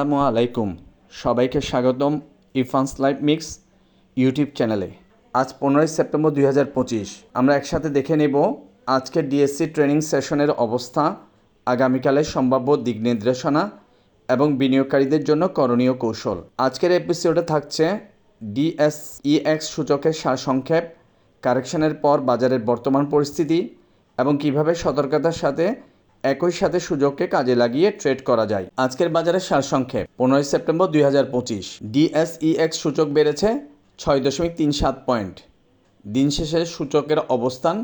আসসালামু আলাইকুম। সবাইকে স্বাগতম ইরফান্স লাইভ মিক্স ইউটিউব চ্যানেলে। আজ পনেরোই সেপ্টেম্বর দুই হাজার পঁচিশ। আমরা একসাথে দেখে নেব আজকের ডিএসসি ট্রেনিং সেশনের অবস্থা, আগামীকালের সম্ভাব্য দিক নির্দেশনা এবং বিনিয়োগকারীদের জন্য করণীয় কৌশল। আজকের এপিসোডে থাকছে ডিএসইএক্স সূচকের সারসংক্ষেপ, কারেকশনের পর বাজারের বর্তমান পরিস্থিতি এবং কীভাবে সতর্কতার সাথে একই সাথে সুযোগকে কাজে লাগিয়ে ট্রেড করা যায়। আজকের বাজারের সারসংক্ষেপ পনেরোই সেপ্টেম্বর দুই হাজার পঁচিশ। ডিএসইএক্স সূচক বেড়েছে ছয় দশমিক তিন সাত পয়েন্ট। দিন শেষে সূচকের অবস্থান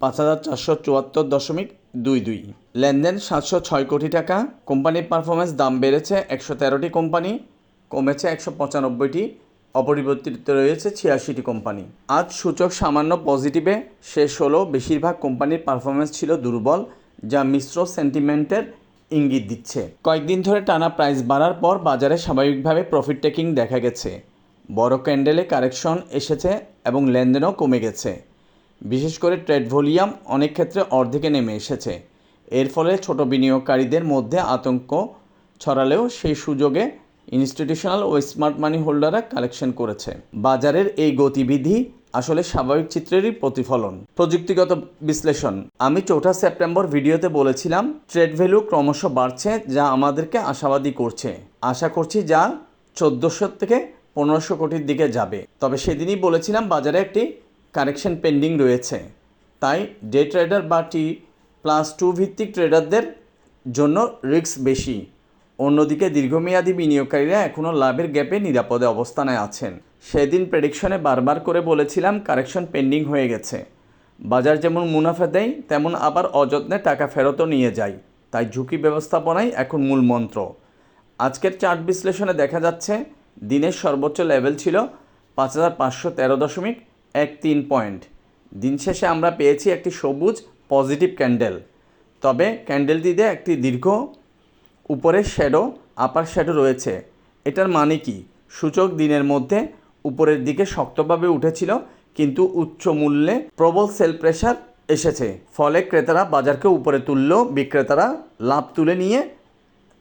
পাঁচ হাজার চারশো চুয়াত্তর দশমিক দুই দুই। লেনদেন সাতশো ছয় কোটি টাকা। কোম্পানির পারফরমেন্স দাম বেড়েছে একশো তেরোটি কোম্পানি, কমেছে একশো পঁচানব্বইটি। অপরিবর্তিত রয়েছে ছিয়াশিটি কোম্পানি। আজ সূচক সামান্য পজিটিভে শেষ হলেও বেশিরভাগ কোম্পানির পারফরমেন্স ছিল দুর্বল। যা মিশ্র সেন্টিমেন্টের ইঙ্গিত দিচ্ছে। কয়েকদিন ধরে টানা প্রাইস বাড়ার পর বাজারে স্বাভাবিকভাবে প্রফিট টেকিং দেখা গেছে। বড় ক্যান্ডেলে কারেকশন এসেছে এবং লেনদেনও কমে গেছে। বিশেষ করে ট্রেড ভলিউম অনেক ক্ষেত্রে অর্ধেকে নেমে এসেছে। এর ফলে ছোট বিনিয়োগকারীদের মধ্যে আতঙ্ক ছড়ালেও সেই সুযোগে ইনস্টিটিউশনাল ও স্মার্ট মানি হোল্ডাররা কালেকশন করেছে। বাজারের এই গতিবিধি আসলে স্বাভাবিক চিত্রেরই প্রতিফলন। প্রযুক্তিগত বিশ্লেষণ। আমি চৌঠা সেপ্টেম্বর ভিডিওতে বলেছিলাম ট্রেড ভ্যালু ক্রমশ বাড়ছে, যা আমাদেরকে আশাবাদী করছে। আশা করছি যা চোদ্দোশো থেকে পনেরোশো কোটির দিকে যাবে। তবে সেদিনই বলেছিলাম, বাজারে একটি কারেকশন পেন্ডিং রয়েছে। তাই ডে ট্রেডার বা টি প্লাস টু ভিত্তিক ট্রেডারদের জন্য রিস্ক বেশি। অন্যদিকে দীর্ঘমেয়াদী বিনিয়োগকারীরা এখনও লাভের গ্যাপে নিরাপদে অবস্থানে আছেন। সেদিন প্রেডিকশনে বারবার করে বলেছিলাম কারেকশন পেন্ডিং হয়ে গেছে। বাজার যেমন মুনাফা দেয়, তেমন আবার অযত্নে টাকা ফেরতও নিয়ে যায়। তাই ঝুঁকি ব্যবস্থাপনাই এখন মূল মন্ত্র। আজকের চার্ট বিশ্লেষণে দেখা যাচ্ছে, দিনের সর্বোচ্চ লেভেল ছিল পাঁচ হাজার পাঁচশো তেরো দশমিক এক তিন পয়েন্ট। দিন শেষে আমরা পেয়েছি একটি সবুজ পজিটিভ ক্যান্ডেল। তবে ক্যান্ডেলটিতে একটি দীর্ঘ উপরের শ্যাডো আপার শ্যাডো রয়েছে। এটার মানে কি? সূচক দিনের মধ্যে উপরের দিকে শক্তভাবে উঠেছিল, কিন্তু উচ্চ মূল্যে প্রবল সেল প্রেশার এসেছে। ফলে ক্রেতারা বাজারকে উপরে তুললেও বিক্রেতারা লাভ তুলে নিয়ে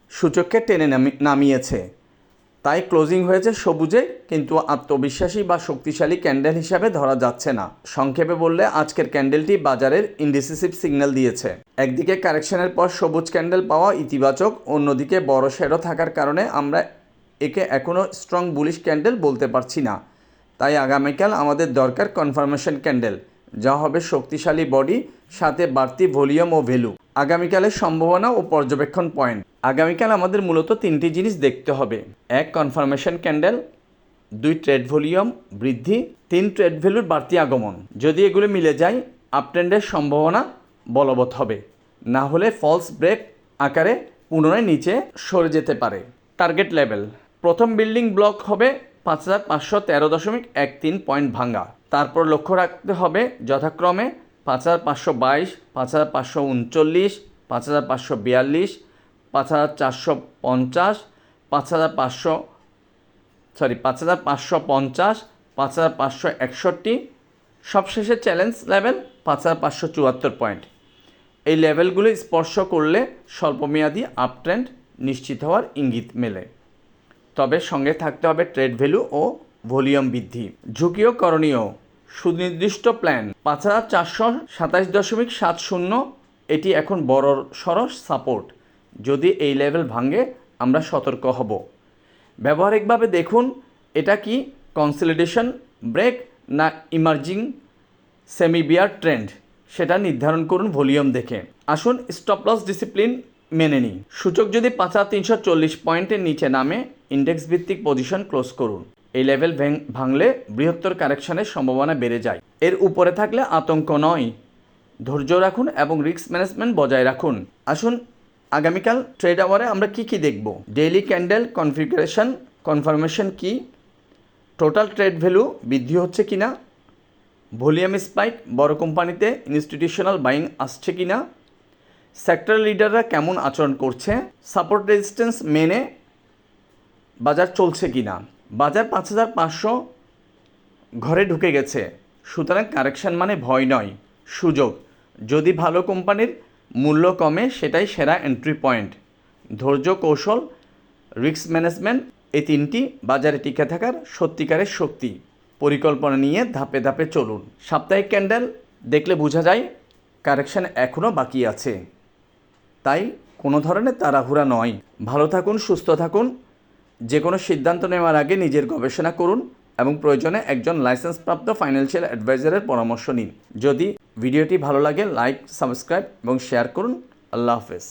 সূচককে টেনে নামি- নামিয়েছে। তাই ক্লোজিং হয়েছে সবুজে, কিন্তু আত্মবিশ্বাসী বা শক্তিশালী ক্যান্ডেল হিসাবে ধরা যাচ্ছে না। সংক্ষেপে বললে, আজকের ক্যান্ডেলটি বাজারের ইন্ডিসিসিভ সিগন্যাল দিয়েছে। একদিকে কারেকশনের পর সবুজ ক্যান্ডেল পাওয়া ইতিবাচক, অন্যদিকে বড় শেডো থাকার কারণে আমরা একে এখনও স্ট্রং বুলিশ ক্যান্ডেল বলতে পারছি না। তাই আগামীকাল আমাদের দরকার কনফার্মেশন ক্যান্ডেল, যা হবে শক্তিশালী বডি, সাথে বাড়তি ভলিউম ও ভ্যালু। আগামীকালের সম্ভাবনা ও পর্যবেক্ষণ পয়েন্ট। আগামীকাল আমাদের মূলত তিনটি জিনিস দেখতে হবে। এক কনফার্মেশন ক্যান্ডেল দুই ট্রেড ভলিউম বৃদ্ধি, তিন ট্রেড ভ্যালুর বাড়তি আগমন। যদি এগুলো মিলে যায় আপট্রেন্ডের সম্ভাবনা বলবৎ হবে। না হলে ফলস ব্রেক আকারে পুনরায় নিচে সরে যেতে পারে। টার্গেট লেভেল প্রথম বিল্ডিং ব্লক হবে পাঁচ হাজার পাঁচশো তেরো দশমিক এক তিন পয়েন্ট ভাঙ্গা। তারপর লক্ষ্য রাখতে হবে যথাক্রমে পাঁচ হাজার পাঁচশো বাইশ, পাঁচ হাজার পাঁচশো উনচল্লিশ, পাঁচ হাজার পাঁচশো বিয়াল্লিশ পাঁচ হাজার চারশো পঞ্চাশ, পাঁচ হাজার পাঁচশো সরি পাঁচ হাজার পাঁচশো পঞ্চাশ, পাঁচ হাজার পাঁচশো একষট্টি, সবশেষে চ্যালেঞ্জ লেভেল পাঁচ হাজার পাঁচশো চুয়াত্তর পয়েন্ট এই লেভেলগুলো স্পর্শ করলে স্বল্পমেয়াদী আপট্রেন্ড নিশ্চিত হওয়ার ইঙ্গিত মেলে। তবে সঙ্গে থাকতে হবে ট্রেড ভ্যালু ও ভলিউম বৃদ্ধি। ঝুঁকিও করণীয়। সুনির্দিষ্ট প্ল্যান পাঁচ হাজার চারশো সাতাশ দশমিক সাত শূন্য, এটি এখন বড় সরস সাপোর্ট যদি এই লেভেল ভাঙে, আমরা সতর্ক হব। ব্যবহারিকভাবে দেখুন, এটা কি কনসলিডেশন ব্রেক না ইমার্জিং সেমিবিয়ার ট্রেন্ড সেটা নির্ধারণ করুন ভলিউম দেখে। আসুন স্টপ লস ডিসিপ্লিন মেনে নিই। সূচক যদি পাঁচ হাজার তিনশো চল্লিশ পয়েন্টের নিচে নামে ইন্ডেক্স ভিত্তিক পজিশন ক্লোজ করুন। এই লেভেল ভাঙলে বৃহত্তর কারেকশনের সম্ভাবনা বেড়ে যায়। এর উপরে থাকলে আতঙ্ক নয়। ধৈর্য রাখুন এবং রিস্ক ম্যানেজমেন্ট বজায় রাখুন। আসুন আগামীকাল ট্রেড আওয়ারে আমরা কি কি দেখব? ডেইলি ক্যান্ডেল কনফিগারেশন কনফার্মেশন কি? টোটাল ট্রেড ভ্যালু বৃদ্ধি হচ্ছে কি না ভলিউম স্পাইক বড় কোম্পানিতে ইনস্টিটিউশনাল বাইং আসছে কি না সেক্টর লিডাররা কেমন আচরণ করছে? সাপোর্ট রেজিস্ট্যান্স মেনে বাজার চলছে কি না বাজার পাঁচ হাজার পাঁচশো ঘরে ঢুকে গেছে। সুতরাং কারেকশন মানে ভয় নয়, সুযোগ। যদি ভালো কোম্পানির মূল্য কমে, সেটাই সেরা এন্ট্রি পয়েন্ট ধৈর্য কৌশল রিস্ক ম্যানেজমেন্ট এই তিনটি বাজারে টিকে থাকার সত্যিকারের শক্তি। পরিকল্পনা নিয়ে ধাপে ধাপে চলুন। সাপ্তাহিক ক্যান্ডেল দেখলে বোঝা যায় কারেকশন এখনও বাকি আছে। তাই কোনো ধরনের তাড়াহুড়া নয়। ভালো থাকুন, সুস্থ থাকুন। যে কোনো সিদ্ধান্ত নেওয়ার আগে নিজের গবেষণা করুন। এবং প্রয়োজনে একজন লাইসেন্সপ্রাপ্ত ফাইন্যান্সিয়াল অ্যাডভাইজারের পরামর্শ নিন। যদি ভিডিওটি ভালো লাগে লাইক সাবস্ক্রাইব এবং শেয়ার করুন। আল্লাহ হাফেজ।